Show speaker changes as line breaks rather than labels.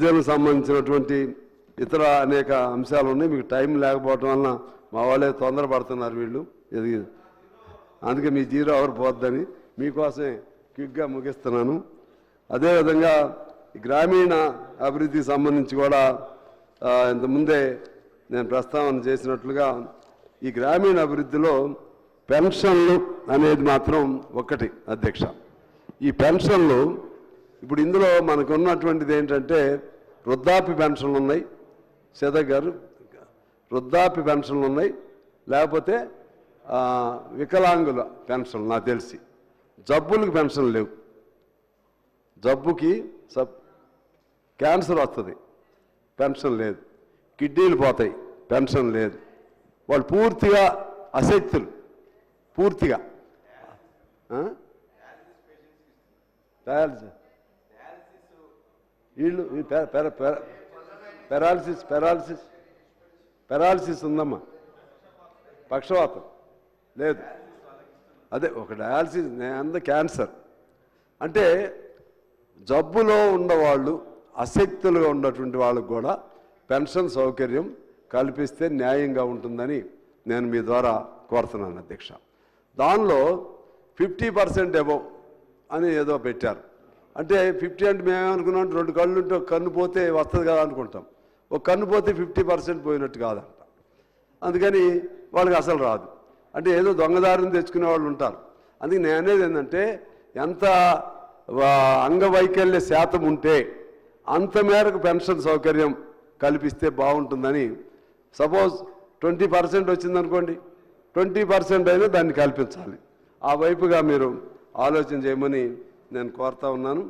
విద్యకు సంబంధించినటువంటి ఇతర అనేక అంశాలు ఉన్నాయి. మీకు టైం లేకపోవటం వలన మా వాళ్ళే తొందరపడుతున్నారు వీళ్ళు. ఇది అందుకే మీ జీరో అవర్ పోద్దని మీకోసమే క్విక్గా ముగిస్తున్నాను. అదేవిధంగా గ్రామీణ అభివృద్ధికి సంబంధించి కూడా ఇంతకుముందే నేను ప్రస్తావన చేసినట్లుగా ఈ గ్రామీణ అభివృద్ధిలో పెన్షన్లు అనేది మాత్రం ఒకటి అధ్యక్ష. ఈ పెన్షన్లు ఇప్పుడు ఇందులో మనకున్నటువంటిది ఏంటంటే వృద్ధాప్య పెన్షన్లు ఉన్నాయి సీత గారు వృద్ధాప్య పెన్షన్లు ఉన్నాయి లేకపోతే వికలాంగుల పెన్షన్లు నాకు తెలిసి. జబ్బులకు పెన్షన్ లేవు. జబ్బుకి సబ్ క్యాన్సర్ వస్తుంది. పెన్షన్ లేదు. కిడ్నీలు పోతాయి. పెన్షన్ లేదు. వాళ్ళు పూర్తిగా అశక్తులు. పూర్తిగా. ఆ? డయాలసిస్ వీళ్ళు para- para- paralysis paralysis. Paralysis ఉందమ్మా. పక్షవాతం. లేదు. అదే ఒక డయాలసిస్ అంద క్యాన్సర్. అంటే జబ్బులో ఉన్నవాళ్ళు అశక్తులుగా ఉన్నటువంటి వాళ్ళకు కూడా పెన్షన్ సౌకర్యం కల్పిస్తే న్యాయంగా ఉంటుందని నేను మీ ద్వారా కోరుతున్నాను అధ్యక్ష. దానిలో ఫిఫ్టీ పర్సెంట్ అబవ్ అని ఏదో పెట్టారు. అంటే ఫిఫ్టీ అంటే మేమేమనుకున్నాం అంటే రెండు కళ్ళు ఉంటే ఒక కన్ను పోతే వస్తుంది కదా అనుకుంటాం. ఒక కన్ను పోతే ఫిఫ్టీ పర్సెంట్ పోయినట్టు కాదంట. అందుకని వాళ్ళకి అసలు రాదు. అంటే ఏదో దొంగదారిని తెచ్చుకునే వాళ్ళు ఉంటారు. అందుకే నేను అనేది ఏంటంటే ఎంత అంగవైకల్య శాతం ఉంటే అంత మేరకు పెన్షన్ సౌకర్యం కల్పిస్తే బాగుంటుందని సపోజ్ ట్వంటీ పర్సెంట్ వచ్చిందనుకోండి ట్వంటీ పర్సెంట్ అయినా దాన్ని కల్పించాలి. ఆ వైపుగా మీరు ఆలోచన చేయమని నేను కోరుతా ఉన్నాను.